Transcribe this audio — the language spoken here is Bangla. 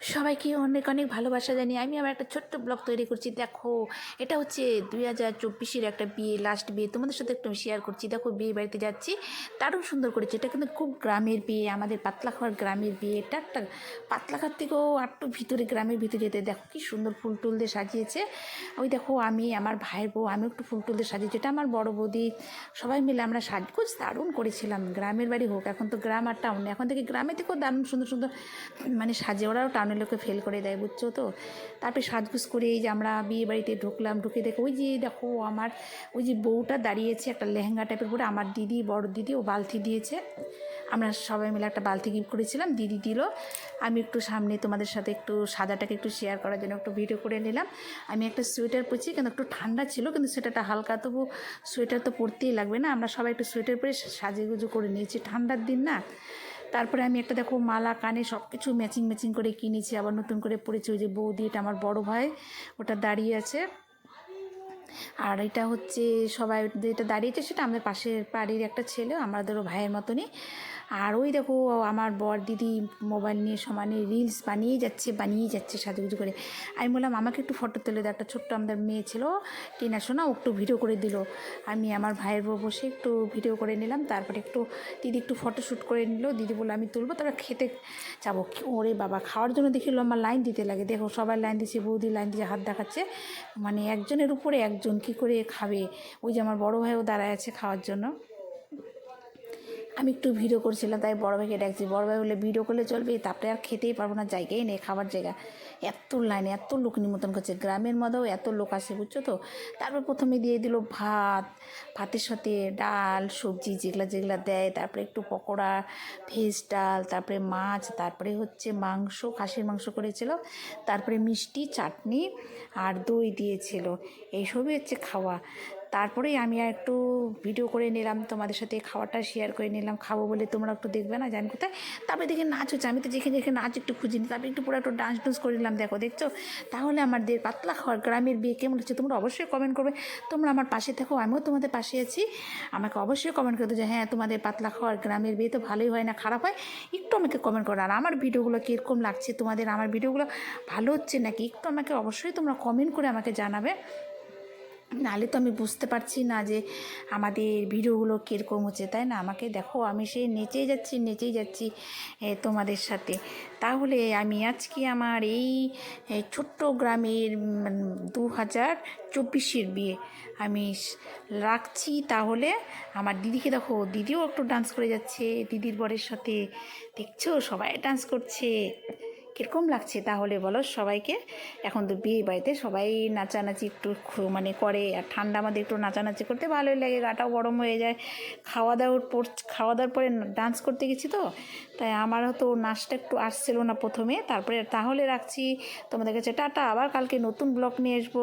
সবাইকে অনেক অনেক ভালোবাসা জানি আমি আমার একটা ছোট্ট ব্লগ তৈরি করছি। দেখো, এটা হচ্ছে দুই হাজার চব্বিশের একটা বিয়ে লাস্ট বিয়ে। তোমাদের সাথে একটু শেয়ার করছি। দেখো, বিয়ে বাড়িতে যাচ্ছি। দারুণ সুন্দর করেছে এটা কিন্তু খুব গ্রামের বিয়ে, আমাদের পাতলাখাওয়ার গ্রামের বিয়ে। এটা একটা পাতলাখার থেকেও একটু ভিতরে, গ্রামের ভিতরে যেতে। দেখো, কি সুন্দর ফুল টুল দিয়ে সাজিয়েছে। ওই দেখো, আমি, আমার ভাইয়ের বউ আমি একটু ফুল টুল দিয়ে সাজিয়েছি। এটা আমার বড় বৌদি। সবাই মিলে আমরা সাজগোজ দারুণ করেছিলাম। গ্রামের বাড়ি হোক, এখন তো গ্রাম আর টাউন এখন থেকে গ্রামে থেকেও দারুণ সুন্দর সুন্দর মানে সাজে। ওরাও টাউনের লোকে ফেল করে দেয়, বুঝছ তো? তারপরে সাজগুজ করে এই যে আমরা বিয়ে বাড়িতে ঢুকলাম, ঢুকে দেখো ওই যে দেখো আমার, ওই যে বউটা দাঁড়িয়েছে একটা লেহেঙ্গা টাইপের পরে আমার দিদি, বড় দিদি, ও বালতি দিয়েছে। আমরা সবাই মিলে একটা বালতি গিফট করেছিলাম, দিদি দিল। আমি একটু সামনে তোমাদের সাথে একটু সাদাটাকে একটু শেয়ার করার জন্য একটু ভিডিও করে নিলাম। আমি একটা সোয়েটার পরছি, কিন্তু একটু ঠান্ডা ছিল, কিন্তু সেটাটা হালকা তবু সোয়েটার তো পরতেই লাগবে না। আমরা সবাই একটু সোয়েটার পরে সাজেগুজো করে নিয়েছি। ঠান্ডার দিন না তারপরে আমি একটা দেখো মালা, কানে সব কিছু ম্যাচিং ম্যাচিং করে কিনেছি। আবার নতুন করে পরেছি ওই যে বৌদি, এটা আমার বড় ভাই, ওটা দাঁড়িয়ে আছে। আর এটা হচ্ছে সবাই, যেটা দাঁড়িয়েছে সেটা আমাদের পাশের বাড়ির একটা ছেলে, আমাদেরও ভাইয়ের মতনই। আর ওই দেখো, আমার বর দিদি মোবাইল নিয়ে সমানে রিলস বানিয়ে যাচ্ছে বানিয়ে যাচ্ছে সাজুগুজু করে। আমি বললাম, আমাকে একটু ফটো তুলে দাও। একটা ছোট্ট আমাদের মেয়ে ছিল টিনা ও একটু ভিডিও করে দিল। আমি আমার ভাইয়ের বউ বসে একটু ভিডিও করে নিলাম, তারপরে একটু দিদি একটু ফটো শ্যুট করে নিল। দিদি বলল, আমি তুলবো তারপর খেতে যাব। ওরে বাবা, খাওয়ার জন্য দেখি লম্বা লাইন দিতে লাগে। দেখো, সবাই লাইন দিচ্ছে, বৌদি লাইন দিয়ে হাত দেখাচ্ছে। মানে একজনের উপরে একজন কি করে খাবে? ওই যে আমার বড় ভাইও দাঁড়ায় আছে খাওয়ার জন্য। আমি একটু ভিডিও করছিলাম, তাই বড় ভাইকে ডাকছি। বড় ভাই বলে ভিডিও করলে চলবে তারপরে আর খেতেই পারব না, জায়গায় নেই, খাবার জায়গা। এত লাইন, এত লোক নিমন্ত্রণ করছে, গ্রামের মধ্যেও এত লোক আসে, বুঝছ তো? তারপর প্রথমে দিয়ে দিল ভাত, ভাতের সাথে ডাল, সবজি যেগুলো যেগুলো দেয়, তারপরে একটু পকোড়া, ভেজ ডাল, তারপরে মাছ, তারপরে হচ্ছে মাংস, খাসির মাংস করেছিল, তারপরে মিষ্টি, চাটনি আর দই দিয়েছিল। এইসবই হচ্ছে খাওয়া। তারপরেই আমি আর একটু ভিডিও করে নিলাম, তোমাদের সাথে খাওয়াটা শেয়ার করে নিলাম, খাব বলে তোমরা একটু দেখবে না, জানি কোথায়। তারপরে দেখে নাচ হচ্ছে আমি তো যেখানে যেখানে নাচ একটু খুঁজি তারপরে একটু পুরো একটু ডান্স ডান্স করে নিলাম, দেখো, দেখছ? তাহলে আমাদের পাতলা খাওয়ার গ্রামের বিয়ে কেমন হচ্ছে তোমরা অবশ্যই কমেন্ট করবে। তোমরা আমার পাশে থাকো, আমিও তোমাদের পাশে আছি। আমাকে অবশ্যই কমেন্ট করে দেবো যে হ্যাঁ তোমাদের পাতলা খাওয়ার গ্রামের বিয়ে তো ভালোই হয় না, খারাপ হয়। একটু আমাকে কমেন্ট করো, আর আমার ভিডিওগুলো কীরকম লাগছে, তোমাদের আমার ভিডিওগুলো ভালো হচ্ছে নাকি? একটু আমাকে অবশ্যই তোমরা কমেন্ট করে আমাকে জানাবে। নাহলে তো আমি বুঝতে পারছি না যে আমাদের ভিডিওগুলো কীরকম হচ্ছে, তাই না? আমাকে দেখো, আমি সেই নেচেই যাচ্ছি নেচেই যাচ্ছি তোমাদের সাথে। তাহলে আমি আজকে আমার এই ছোট্ট গ্রামের দু হাজার চব্বিশের বিয়ে আমি রাখছি। তাহলে আমার দিদিকে দেখো, দিদিও একটু ডান্স করে যাচ্ছে, দিদির বরের সাথে। দেখছ? সবাই ডান্স করছে। কীরকম লাগছে তাহলে বলো সবাইকে? এখন তো বিয়ে বাড়িতে সবাই নাচানাচি একটু মানে করে, আর ঠান্ডা আমাদের একটু নাচানাচি করতে ভালোই লাগে, গাটাও গরম হয়ে যায়। খাওয়া দাওয়ার পর খাওয়া দাওয়ার পরে ডান্স করতে গেছি তো, তাই আমার তো নাচটা একটু আসছিল না প্রথমে, তারপরে তাহলে রাখছি। তোমাদের কাছে টাটা, আবার কালকে নতুন ব্লগ নিয়ে আসব।